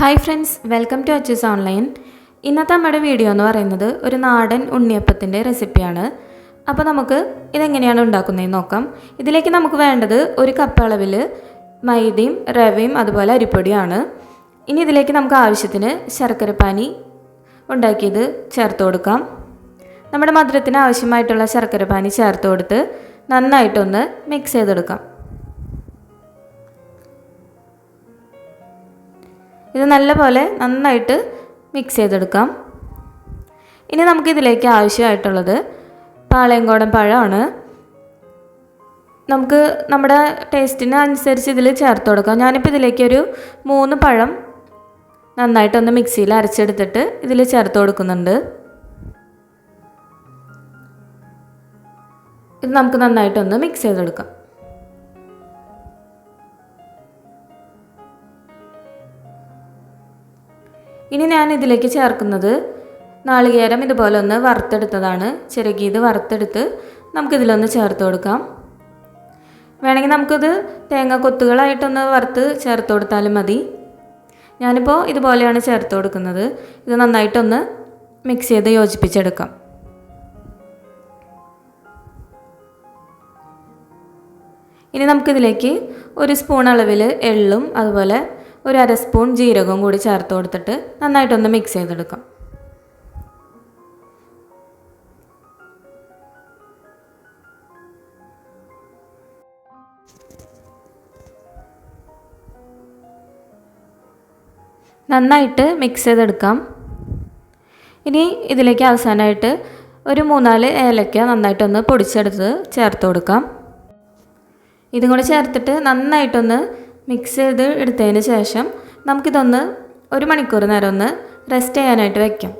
Hi friends welcome to അച്ചീസ് online ഇന്നത്തെ നമ്മുടെ വീഡിയോ എന്ന് പറയുന്നത് ഒരു നാടൻ ഉണ്ണിയപ്പത്തിന്റെ റെസിപ്പിയാണ് അപ്പോൾ നമുക്ക് ഇതെങ്ങനെയാണ് ഉണ്ടാക്കുന്നതെന്ന് നോക്കാം. ഇതിലേക്ക് നമുക്ക് വേണ്ടത് ഒരു കപ്പ് അളവിൽ മൈദയും റവയും അതുപോലെ അരിപ്പൊടിയാണ്. ഇനി ഇതിലേക്ക് നമുക്ക് ആവശ്യത്തിന് ശർക്കരപ്പാനി ഉണ്ടാക്കിയത് ചേർത്ത് കൊടുക്കാം. നമ്മുടെ മധുരത്തിന് ആവശ്യമായിട്ടുള്ള ശർക്കരപ്പാനി ചേർത്ത് കൊടുത്ത് നന്നായിട്ടൊന്ന് മിക്സ് ചെയ്തെടുക്കാം. ഇത് നല്ലപോലെ നന്നായിട്ട് മിക്സ് ചെയ്തെടുക്കാം. ഇനി നമുക്കിതിലേക്ക് ആവശ്യമായിട്ടുള്ളത് പാളയങ്കോടൻ പഴമാണ്. നമുക്ക് നമ്മുടെ ടേസ്റ്റിന് അനുസരിച്ച് ഇതിൽ ചേർത്ത് കൊടുക്കാം. ഞാനിപ്പോൾ ഇതിലേക്ക് ഒരു മൂന്ന് പഴം നന്നായിട്ടൊന്ന് മിക്സിയിൽ അരച്ചെടുത്തിട്ട് ഇതിൽ ചേർത്ത് കൊടുക്കുന്നുണ്ട്. ഇത് നമുക്ക് നന്നായിട്ടൊന്ന് മിക്സ് ചെയ്തെടുക്കാം. ഇനി ഞാൻ ഇതിലേക്ക് ചേർക്കുന്നത് നാളികേരം ഇതുപോലെ ഒന്ന് വറുത്തെടുത്തതാണ്. ചിരകിയത് വറുത്തെടുത്ത് നമുക്കിതിലൊന്ന് ചേർത്ത് കൊടുക്കാം. വേണമെങ്കിൽ നമുക്കിത് തേങ്ങ കൊത്തുകളായിട്ടൊന്ന് വറുത്ത് ചേർത്ത് കൊടുത്താലും മതി. ഞാനിപ്പോൾ ഇതുപോലെയാണ് ചേർത്ത് കൊടുക്കുന്നത്. ഇത് നന്നായിട്ടൊന്ന് മിക്സ് ചെയ്ത് യോജിപ്പിച്ചെടുക്കാം. ഇനി നമുക്കിതിലേക്ക് ഒരു സ്പൂൺ അളവിൽ എള്ളും അതുപോലെ ഒരു അര സ്പൂൺ ജീരകവും കൂടി ചേർത്ത് കൊടുത്തിട്ട് നന്നായിട്ടൊന്ന് മിക്സ് ചെയ്തെടുക്കാം. നന്നായിട്ട് മിക്സ് ചെയ്തെടുക്കാം. ഇനി ഇതിലേക്ക് അവസാനമായിട്ട് ഒരു മൂന്നാൽ ഏലക്ക നന്നായിട്ടൊന്ന് പൊടിച്ചെടുത്ത് ചേർത്ത് കൊടുക്കാം. ഇതും കൂടി ചേർത്തിട്ട് നന്നായിട്ടൊന്ന് മിക്സ് ചെയ്ത് എടുത്തതിന് ശേഷം നമുക്കിതൊന്ന് ഒരു മണിക്കൂർ നേരം ഒന്ന് റെസ്റ്റ് ചെയ്യാനായിട്ട് വയ്ക്കാം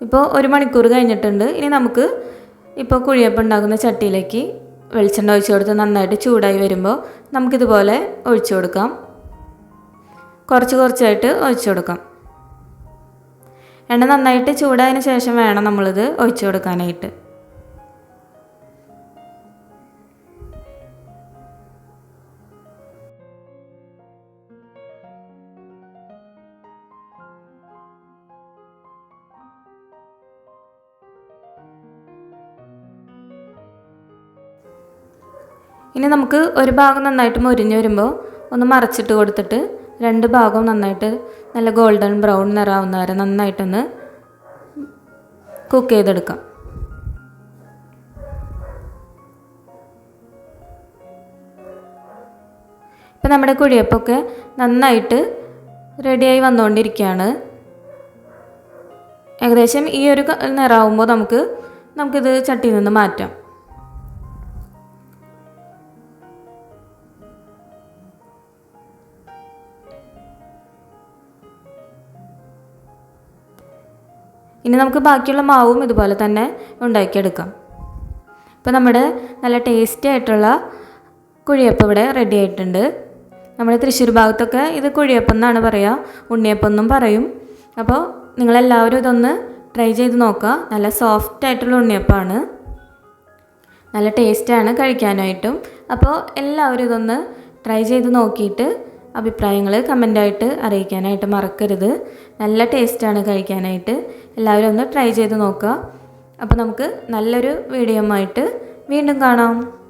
ഇപ്പോൾ ഒരു മണിക്കൂർ കഴിഞ്ഞിട്ടുണ്ട്. ഇനി നമുക്ക് ഇപ്പോൾ കുഴിയപ്പം ഉണ്ടാക്കുന്ന ചട്ടിയിലേക്ക് വെളിച്ചെണ്ണ ഒഴിച്ചു കൊടുത്ത് നന്നായിട്ട് ചൂടായി വരുമ്പോൾ നമുക്കിതുപോലെ ഒഴിച്ചു കൊടുക്കാം. കുറച്ച് കുറച്ചായിട്ട് ഒഴിച്ചു കൊടുക്കാം. എണ്ണ നന്നായിട്ട് ചൂടായതിന് ശേഷം വേണം നമ്മളിത് ഒഴിച്ചു കൊടുക്കാനായിട്ട്. ഇനി നമുക്ക് ഒരു ഭാഗം നന്നായിട്ട് മുരിഞ്ഞ് വരുമ്പോൾ ഒന്ന് മറച്ചിട്ട് കൊടുത്തിട്ട് രണ്ട് ഭാഗവും നന്നായിട്ട് നല്ല ഗോൾഡൻ ബ്രൗൺ നിറാവുന്ന വരെ നന്നായിട്ടൊന്ന് കുക്ക് ചെയ്തെടുക്കാം. ഇപ്പം നമ്മുടെ കുഴിയപ്പൊക്കെ നന്നായിട്ട് റെഡിയായി വന്നുകൊണ്ടിരിക്കുകയാണ്. ഏകദേശം ഈ ഒരു നിറാവുമ്പോൾ നമുക്ക് നമുക്കിത് ചട്ടിയിൽ നിന്ന് മാറ്റാം. ഇനി നമുക്ക് ബാക്കിയുള്ള മാവും ഇതുപോലെ തന്നെ ഉണ്ടാക്കിയെടുക്കാം. ഇപ്പോൾ നമ്മുടെ നല്ല ടേസ്റ്റി ആയിട്ടുള്ള കുഴിയപ്പം ഇവിടെ റെഡി ആയിട്ടുണ്ട്. നമ്മുടെ തൃശ്ശൂർ ഭാഗത്തൊക്കെ ഇത് കുഴിയപ്പം എന്നാണ് പറയുക. ഉണ്ണിയപ്പം എന്നും പറയും. അപ്പോൾ നിങ്ങളെല്ലാവരും ഇതൊന്ന് ട്രൈ ചെയ്ത് നോക്കുക. നല്ല സോഫ്റ്റ് ആയിട്ടുള്ള ഉണ്ണിയപ്പമാണ്. നല്ല ടേസ്റ്റാണ് കഴിക്കാനായിട്ടും. അപ്പോൾ എല്ലാവരും ഇതൊന്ന് ട്രൈ ചെയ്ത് നോക്കിയിട്ട് അഭിപ്രായങ്ങൾ കമന്റായിട്ട് അറിയിക്കാനായിട്ട് മറക്കരുത്. നല്ല ടേസ്റ്റാണ് കഴിക്കാനായിട്ട്. എല്ലാവരും ഒന്ന് ട്രൈ ചെയ്ത് നോക്കുക. അപ്പോൾ നമുക്ക് നല്ലൊരു വീഡിയോ ആയിട്ട് വീണ്ടും കാണാം.